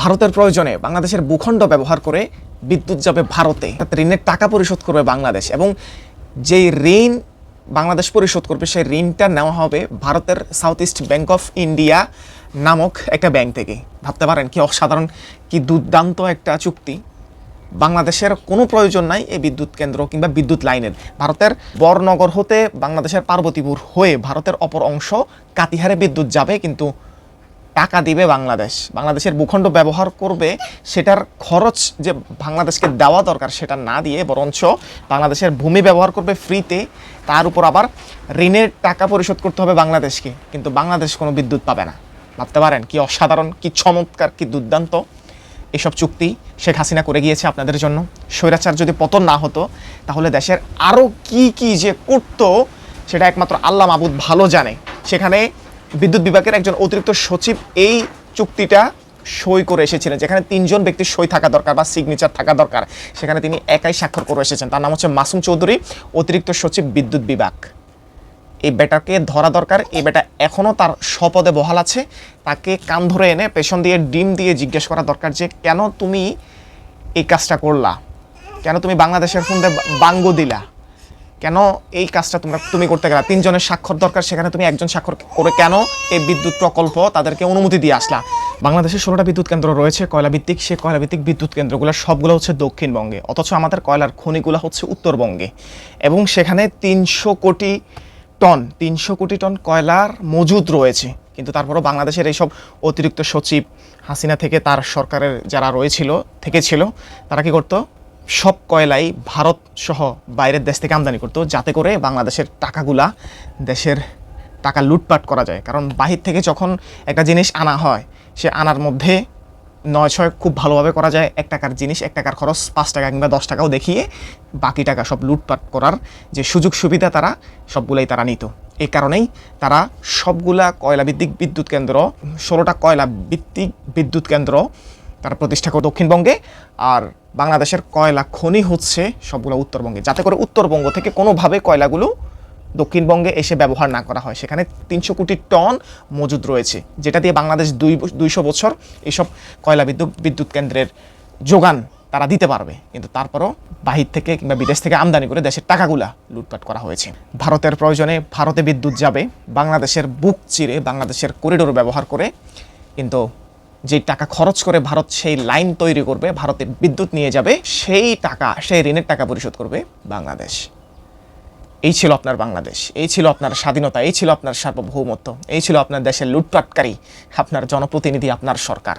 ভারতের প্রয়োজনে বাংলাদেশের ভূখণ্ড ব্যবহার করে বিদ্যুৎ যাবে ভারতে। ঋণের টাকা পরিশোধ করবে বাংলাদেশ এবং যেই ঋণ বাংলাদেশ পরিশোধ করবে, সেই ঋণটা নেওয়া হবে ভারতের south east bank of India নামক একটা ব্যাংক থেকে। ভাবতে পারেন কি অসাধারণ, কি দুর্দান্ত একটা চুক্তি। বাংলাদেশের কোনো প্রয়োজন নাই এই বিদ্যুৎ কেন্দ্র কিংবা বিদ্যুৎ লাইনের। ভারতের বরনগর হতে বাংলাদেশের পার্বতীপুর হয়ে ভারতের অপর অংশ কাতিহারে বিদ্যুৎ যাবে, কিন্তু টাকা দিবে বাংলাদেশ। বাংলাদেশের ভূখণ্ড ব্যবহার করবে, সেটার খরচ যে বাংলাদেশকে দেওয়া দরকার সেটা না দিয়ে বরঞ্চ বাংলাদেশের ভূমি ব্যবহার করবে ফ্রিতে, তার উপর আবার ঋণের টাকা পরিশোধ করতে হবে বাংলাদেশকে। কিন্তু বাংলাদেশ কোনো বিদ্যুৎ পাবে না। ভাবতে পারেন, কি অসাধারণ, কি চমৎকার, কি দুর্দান্ত এসব চুক্তি শেখ হাসিনা করে গিয়েছে আপনাদের জন্য। স্বৈরাচার যদি পতন না হতো, তাহলে দেশের আরও কি কি যে করতো, সেটা একমাত্র আল্লাহ মাবুদ ভালো জানে। সেখানে বিদ্যুৎ বিভাগের একজন অতিরিক্ত সচিব এই চুক্তিটা সই করে এসেছিলেন, যেখানে তিনজন ব্যক্তির সই থাকা দরকার বা সিগনেচার থাকা দরকার। সেখানে তিনি একাই স্বাক্ষর করে এসেছেন। তার নাম হচ্ছে মাসুম চৌধুরী, অতিরিক্ত সচিব বিদ্যুৎ বিভাগ। এই বেটাকে ধরা দরকার। এই বেটা এখনও তার স্বপদে বহাল আছে। তাকে কান ধরে এনে পেছন দিয়ে ডিম দিয়ে জিজ্ঞেস করা দরকার যে, কেন তুমি এই কাজটা করলা? কেন তুমি বাংলাদেশের ফোন বাঙ্গো দিলা? কেন এই কাজটা তোমরা তুমি করতে গেলা? তিনজনের স্বাক্ষর দরকার, সেখানে তুমি একজন স্বাক্ষর করে কেন এই বিদ্যুৎ প্রকল্প তাদেরকে অনুমতি দিয়ে আসলা? বাংলাদেশে ষোলোটা বিদ্যুৎ কেন্দ্র রয়েছে কয়লা ভিত্তিক সে কয়লা ভিত্তিক বিদ্যুৎ কেন্দ্রগুলো সবগুলো হচ্ছে দক্ষিণবঙ্গে, অথচ আমাদের কয়লার খনিগুলো হচ্ছে উত্তরবঙ্গে। এবং সেখানে তিনশো কোটি টন, তিনশো কোটি টন কয়লার মজুদ রয়েছে। কিন্তু তারপরও বাংলাদেশের এইসব অতিরিক্ত সচিব হাসিনা থেকে তার সরকারের যারা রয়েছিল থেকে ছিল তারা কি করতো? সব কয়লাই ভারত সহ বাইরের দেশ থেকে আমদানি করতো, যাতে করে বাংলাদেশের টাকাগুলা দেশের টাকা লুটপাট করা যায়। কারণ বাহির থেকে যখন একটা জিনিস আনা হয়, সে আনার মধ্যে নয় ছয় খুব ভালোভাবে করা যায়। এক টাকার জিনিস, এক টাকার খরচ, পাঁচ টাকা কিংবা দশ টাকাও দেখিয়ে বাকি টাকা সব লুটপাট করার যে সুযোগ সুবিধা তারা, সবগুলাই তারা নিত। এই কারণেই তারা সবগুলা কয়লা ভিত্তিক বিদ্যুৎ কেন্দ্র, ষোলোটা কয়লা ভিত্তিক বিদ্যুৎ কেন্দ্র তারা প্রতিষ্ঠা করে দক্ষিণবঙ্গে। আর বাংলাদেশের কয়লা খনি হচ্ছে সবগুলো উত্তরবঙ্গে। যাতে করে উত্তরবঙ্গ থেকে কোনোভাবে কয়লাগুলো দক্ষিণবঙ্গে এসে ব্যবহার না করা হয়। সেখানে তিনশো কোটি টন মজুদ রয়েছে, যেটা দিয়ে বাংলাদেশ দুই দুইশো বছর এইসব কয়লা বিদ্যুৎ বিদ্যুৎ কেন্দ্রের যোগান তারা দিতে পারবে। কিন্তু তারপরও বাহির থেকে কিংবা বিদেশ থেকে আমদানি করে দেশের টাকাগুলা লুটপাট করা হয়েছে। ভারতের প্রয়োজনে ভারতে বিদ্যুৎ যাবে, বাংলাদেশের বুক চিরে বাংলাদেশের করিডোর ব্যবহার করে কিন্তু যে টাকা খরচ করে ভারত সেই লাইন তৈরি করবে ভারতে বিদ্যুৎ নিয়ে যাবে, সেই টাকা, সেই ঋণের টাকা পরিশোধ করবে বাংলাদেশ। এই ছিল আপনার বাংলাদেশ, এই ছিল আপনার স্বাধীনতা, এই ছিল আপনার সার্বভৌমত্ব, এই ছিল আপনার দেশের লুটপাটকারী, আপনার জনপ্রতিনিধি, আপনার সরকার।